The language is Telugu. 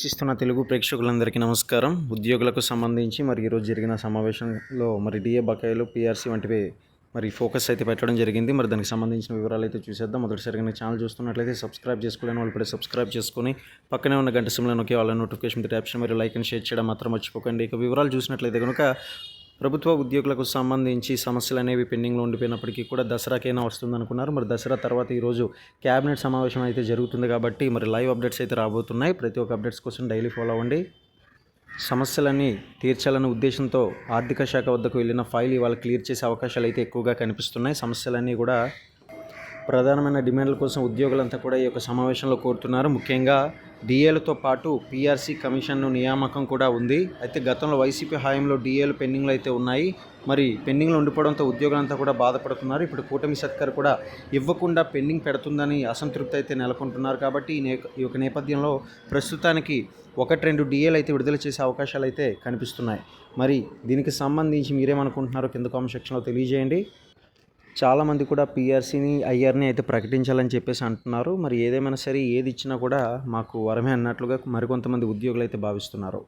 వీక్షిస్తున్న తెలుగు ప్రేక్షకులందరికీ నమస్కారం. ఉద్యోగులకు సంబంధించి మరి ఈరోజు జరిగిన సమావేశంలో మరి డిఏ బకాయిలు పిఆర్సీ వంటివి మరి ఫోకస్ అయితే పెట్టడం జరిగింది. మరి దానికి సంబంధించిన వివరాలు అయితే చూసేద్దాం. మొదటిసారిగా నా ఛానల్ చూస్తున్నట్లయితే సబ్స్క్రైబ్ చేసుకోలేని వాళ్ళు ఇప్పుడే సబ్స్క్రైబ్ చేసుకొని పక్కనే ఉన్న గంట సిమ్లో నొక్కి వాళ్ళ నోటిఫికేషన్ ట్యాప్షన్ మరియు లైక్ అండ్ షేర్ చేయడం మాత్రం మర్చిపోకండి. ఇక వివరాలు చూసినట్లయితే కనుక ప్రభుత్వ ఉద్యోగులకు సంబంధించి సమస్యలు అనేవి పెండింగ్లో ఉండిపోయినప్పటికీ కూడా దసరాకైనా వస్తుంది అనుకున్నారు మరి దసరా తర్వాత ఈరోజు క్యాబినెట్ సమావేశం అయితే జరుగుతుంది కాబట్టి మరి లైవ్ అప్డేట్స్ అయితే రాబోతున్నాయి. ప్రతి ఒక్క అప్డేట్స్ కోసం డైలీ ఫాలో అవ్వండి. సమస్యలన్నీ తీర్చాలనే ఉద్దేశంతో ఆర్థిక శాఖ వద్దకు వెళ్ళిన ఫైల్ ఇవాళ క్లియర్ చేసే అవకాశాలు అయితే ఎక్కువగా కనిపిస్తున్నాయి. సమస్యలన్నీ కూడా ప్రధానమైన డిమాండ్ల కోసం ఉద్యోగులంతా కూడా ఈ యొక్క సమావేశంలో కోరుతున్నారు. ముఖ్యంగా డిఏలతో పాటు పీఆర్సీ కమిషన్ నియామకం కూడా ఉంది. అయితే గతంలో వైసీపీ హయాంలో డిఏలు పెండింగ్లు అయితే ఉన్నాయి. మరి పెండింగ్లో ఉండిపోవడంతో ఉద్యోగులంతా కూడా బాధపడుతున్నారు. ఇప్పుడు కూటమి సర్కార్ కూడా ఇవ్వకుండా పెండింగ్ పెడుతుందని అసంతృప్తి అయితే నెలకొంటున్నారు. కాబట్టి ఈ నే ఈ యొక్క నేపథ్యంలో ప్రస్తుతానికి ఒకటి రెండు డిఏలు అయితే విడుదల చేసే అవకాశాలు అయితే కనిపిస్తున్నాయి. మరి దీనికి సంబంధించి మీరేమనుకుంటున్నారో కింద కామెంట్ సెక్షన్లో తెలియజేయండి. చాలామంది కూడా పిఆర్సీని ఐఆర్ని అయితే ప్రకటించాలని చెప్పేసి అంటున్నారు. మరి ఏదేమైనా సరే ఏది ఇచ్చినా కూడా మాకు వరమే అన్నట్లుగా మరికొంతమంది ఉద్యోగులు అయితే భావిస్తున్నారు.